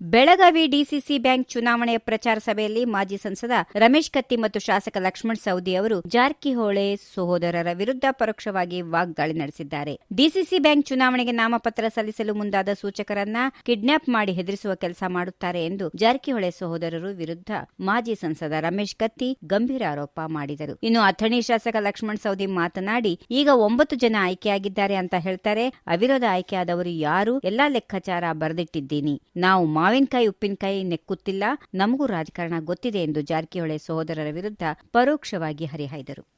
Belagavi DCC bank ಚುನಾವಣೆಯ ಪ್ರಚಾರ ಸಭೆಯಲ್ಲಿ ಮಾಜಿ ಸಂಸದ ರಮೇಶ್ ಕತ್ತಿ ಮತ್ತು ಶಾಸಕ ಲಕ್ಷ್ಮಣ್ ಸೌದಿ ಅವರು ಜಾರಕಿಹೊಳೆ ಸಹೋದರರ ವಿರುದ್ಧ ಪರೋಕ್ಷವಾಗಿ ವಾಗ್ದಾಳಿ ನಡೆಸಿದ್ದಾರೆ. ಡಿಸಿಸಿ ಬ್ಯಾಂಕ್ ಚುನಾವಣೆಗೆ ನಾಮಪತ್ರ ಸಲ್ಲಿಸಲು ಮುಂದಾದ ಸೂಚಕರನ್ನ ಕಿಡ್ನಾಪ್ ಮಾಡಿ ಹೆದರಿಸುವ ಕೆಲಸ ಮಾಡುತ್ತಾರೆ ಎಂದು ಜಾರಕಿಹೊಳೆ ಸಹೋದರರು ವಿರುದ್ಧ ಮಾಜಿ ಸಂಸದ ರಮೇಶ್ ಕತ್ತಿ ಗಂಭೀರ ಆರೋಪ ಮಾಡಿದರು. ಇನ್ನು ಅಥಣಿ ಶಾಸಕ ಲಕ್ಷ್ಮಣ್ ಸೌದಿ ಮಾತನಾಡಿ, ಈಗ ಒಂಬತ್ತು ಜನ ಆಯ್ಕೆಯಾಗಿದ್ದಾರೆ ಅಂತ ಹೇಳ್ತಾರೆ. ಅವಿರೋಧ ಆಯ್ಕೆಯಾದವರು ಯಾರು? ಎಲ್ಲಾ ಲೆಕ್ಕಾಚಾರ ಬರೆದಿಟ್ಟಿದ್ದೀನಿ. ನಾವು ಮಾವಿನಕಾಯಿ ಉಪ್ಪಿನಕಾಯಿ ನೆಕ್ಕುತ್ತಿಲ್ಲ. ನಮಗೂ ರಾಜಕಾರಣ ಗೊತ್ತಿದೆ ಎಂದು ಜಾರಕಿಹೊಳಿ ಸಹೋದರರ ವಿರುದ್ಧ ಪರೋಕ್ಷವಾಗಿ ಹರಿಹಾಯ್ದರು.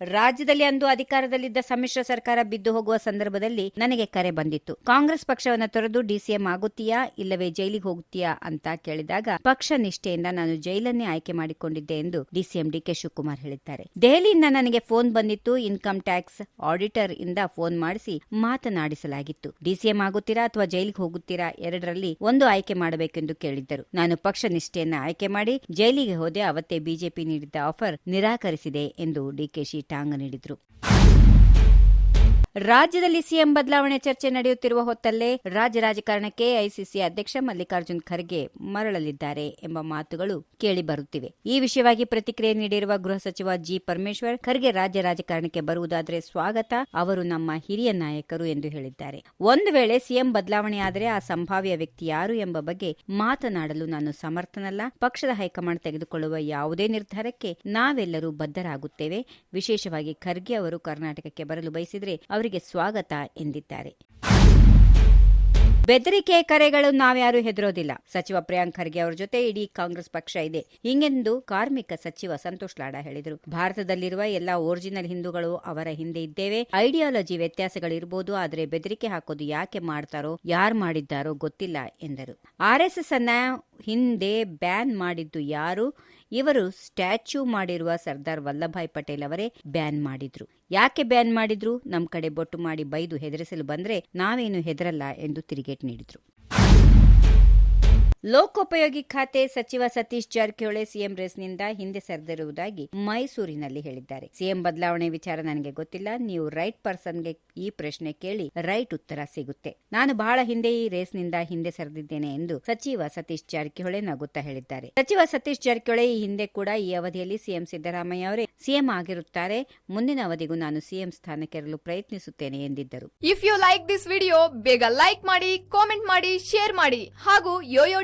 ರಾಜ್ಯದಲ್ಲಿ ಅಂದು ಅಧಿಕಾರದಲ್ಲಿದ್ದ ಸಮ್ಮಿಶ್ರ ಸರ್ಕಾರ ಬಿದ್ದು ಹೋಗುವ ಸಂದರ್ಭದಲ್ಲಿ ನನಗೆ ಕರೆ ಬಂದಿತ್ತು. ಕಾಂಗ್ರೆಸ್ ಪಕ್ಷವನ್ನು ತೊರೆದು ಡಿಸಿಎಂ ಆಗುತ್ತೀಯಾ, ಇಲ್ಲವೇ ಜೈಲಿಗೆ ಹೋಗುತ್ತೀಯಾ ಅಂತ ಕೇಳಿದಾಗ ಪಕ್ಷ ನಿಷ್ಠೆಯಿಂದ ನಾನು ಜೈಲನ್ನೇ ಆಯ್ಕೆ ಮಾಡಿಕೊಂಡಿದ್ದೆ ಎಂದು ಡಿಸಿಎಂ ಡಿಕೆ ಶಿವಕುಮಾರ್ ಹೇಳಿದ್ದಾರೆ. ದೆಹಲಿಯಿಂದ ನನಗೆ ಫೋನ್ ಬಂದಿತ್ತು. ಇನ್ಕಮ್ ಟ್ಯಾಕ್ಸ್ ಆಡಿಟರ್ ಇಂದ ಫೋನ್ ಮಾಡಿಸಿ ಮಾತನಾಡಿಸಲಾಗಿತ್ತು. ಡಿಸಿಎಂ ಆಗುತ್ತೀರಾ ಅಥವಾ ಜೈಲಿಗೆ ಹೋಗುತ್ತೀರಾ ಎರಡರಲ್ಲಿ ಒಂದು ಆಯ್ಕೆ ಮಾಡಬೇಕೆಂದು ಕೇಳಿದ್ದರು. ನಾನು ಪಕ್ಷ ನಿಷ್ಠೆಯನ್ನ ಆಯ್ಕೆ ಮಾಡಿ ಜೈಲಿಗೆ ಹೋದೆ ಅವತ್ತೇ ಬಿಜೆಪಿ ನೀಡಿದ್ದ ಆಫರ್ ನಿರಾಕರಿಸಿದೆ ಎಂದು ಡಿಕೆಶಿ ಟಾಂಗ್ ನೀಡಿದ್ರು. ರಾಜ್ಯದಲ್ಲಿ ಸಿಎಂ ಬದಲಾವಣೆ ಚರ್ಚೆ ನಡೆಯುತ್ತಿರುವ ಹೊತ್ತಲ್ಲೇ ರಾಜ್ಯ ರಾಜಕಾರಣಕ್ಕೆ ಐಸಿಸಿ ಅಧ್ಯಕ್ಷ ಮಲ್ಲಿಕಾರ್ಜುನ್ ಖರ್ಗೆ ಮರಳಲಿದ್ದಾರೆ ಎಂಬ ಮಾತುಗಳು ಕೇಳಿಬರುತ್ತಿವೆ. ಈ ವಿಷಯವಾಗಿ ಪ್ರತಿಕ್ರಿಯೆ ನೀಡಿರುವ ಗೃಹ ಸಚಿವ ಜಿ ಪರಮೇಶ್ವರ್, ಖರ್ಗೆ ರಾಜ್ಯ ರಾಜಕಾರಣಕ್ಕೆ ಬರುವುದಾದರೆ ಸ್ವಾಗತ. ಅವರು ನಮ್ಮ ಹಿರಿಯ ನಾಯಕರು ಎಂದು ಹೇಳಿದ್ದಾರೆ. ಒಂದು ವೇಳೆ ಸಿಎಂ ಬದಲಾವಣೆಯಾದರೆ ಆ ಸಂಭಾವ್ಯ ವ್ಯಕ್ತಿ ಯಾರು ಎಂಬ ಬಗ್ಗೆ ಮಾತನಾಡಲು ನಾನು ಸಮರ್ಥನಲ್ಲ. ಪಕ್ಷದ ಹೈಕಮಾಂಡ್ ತೆಗೆದುಕೊಳ್ಳುವ ಯಾವುದೇ ನಿರ್ಧಾರಕ್ಕೆ ನಾವೆಲ್ಲರೂ ಬದ್ಧರಾಗುತ್ತೇವೆ. ವಿಶೇಷವಾಗಿ ಖರ್ಗೆ ಅವರು ಕರ್ನಾಟಕಕ್ಕೆ ಬರಲು ಬಯಸಿದರೆ ಅವರಿಗೆ ಸ್ವಾಗತ ಎಂದಿದ್ದಾರೆ. ಬೆದರಿಕೆ ಕರೆಗಳು ನಾವ್ಯಾರು ಹೆದರೋದಿಲ್ಲ. ಸಚಿವ ಪ್ರಿಯಾಂಕ್ ಖರ್ಗೆ ಅವರ ಜೊತೆ ಇಡೀ ಕಾಂಗ್ರೆಸ್ ಪಕ್ಷ ಇದೆ. ಹಿಂಗೆಂದು ಕಾರ್ಮಿಕ ಸಚಿವ ಸಂತೋಷ್ ಲಾಡಾ ಹೇಳಿದರು. ಭಾರತದಲ್ಲಿರುವ ಎಲ್ಲಾ ಒರಿಜಿನಲ್ ಹಿಂದೂಗಳು ಅವರ ಹಿಂದೆ ಇದ್ದೇವೆ. ಐಡಿಯಾಲಜಿ ವ್ಯತ್ಯಾಸಗಳಿರಬಹುದು ಆದರೆ ಬೆದರಿಕೆ ಹಾಕೋದು ಯಾಕೆ ಮಾಡ್ತಾರೋ, ಯಾರು ಮಾಡಿದ್ದಾರೋ ಗೊತ್ತಿಲ್ಲ ಎಂದರು. ಆರ್ಎಸ್ಎಸ್ ಅನ್ನ ಹಿಂದೆ ಬ್ಯಾನ್ ಮಾಡಿದ್ದು ಯಾರು? ಇವರು ಸ್ಟ್ಯಾಚ್ಯೂ ಮಾಡಿರುವ ಸರ್ದಾರ್ ವಲ್ಲಭಾಯ್ ಪಟೇಲ್ ಅವರೇ ಬ್ಯಾನ್ ಮಾಡಿದ್ರು. ಯಾಕೆ ಬ್ಯಾನ್ ಮಾಡಿದ್ರು? ನಮ್ ಕಡೆ ಬೊಟ್ಟು ಮಾಡಿ ಬೈದು ಹೆದರಿಸಲು ಬಂದ್ರೆ ನಾವೇನು ಹೆದರಲ್ಲ ಎಂದು ತಿರುಗೇಟ್ ನೀಡಿದ್ರು. ಲೋಕೋಪಯೋಗಿ ಖಾತೆ ಸಚಿವ ಸತೀಶ್ ಜಾರಕಿಹೊಳಿ ಸಿಎಂ ರೇಸ್ನಿಂದ ಹಿಂದೆ ಸರಿದಿರುವುದಾಗಿ ಮೈಸೂರಿನಲ್ಲಿ ಹೇಳಿದ್ದಾರೆ. ಸಿಎಂ ಬದಲಾವಣೆ ವಿಚಾರ ನನಗೆ ಗೊತ್ತಿಲ್ಲ. ನೀವು ರೈಟ್ ಪರ್ಸನ್ಗೆ ಈ ಪ್ರಶ್ನೆ ಕೇಳಿ ರೈಟ್ ಉತ್ತರ ಸಿಗುತ್ತೆ. ನಾನು ಬಹಳ ಹಿಂದೆ ಈ ರೇಸ್ನಿಂದ ಹಿಂದೆ ಸರಿದಿದ್ದೇನೆ ಎಂದು ಸಚಿವ ಸತೀಶ್ ಜಾರಕಿಹೊಳಿ ನಗುತ್ತಾ ಹೇಳಿದ್ದಾರೆ. ಸಚಿವ ಸತೀಶ್ ಜಾರಕಿಹೊಳಿ ಈ ಹಿಂದೆ ಕೂಡ ಈ ಅವಧಿಯಲ್ಲಿ ಸಿಎಂ ಸಿದ್ದರಾಮಯ್ಯ ಅವರೇ ಸಿಎಂ ಆಗಿರುತ್ತಾರೆ. ಮುಂದಿನ ಅವಧಿಗೂ ನಾನು ಸಿಎಂ ಸ್ಥಾನಕ್ಕೇರಲು ಪ್ರಯತ್ನಿಸುತ್ತೇನೆ ಎಂದಿದ್ದರು. If you like this video ಬೇಗ ಲೈಕ್ ಮಾಡಿ ಕಾಮೆಂಟ್ ಮಾಡಿ ಶೇರ್ ಮಾಡಿ ಹಾಗೂ ಯೋಯೋ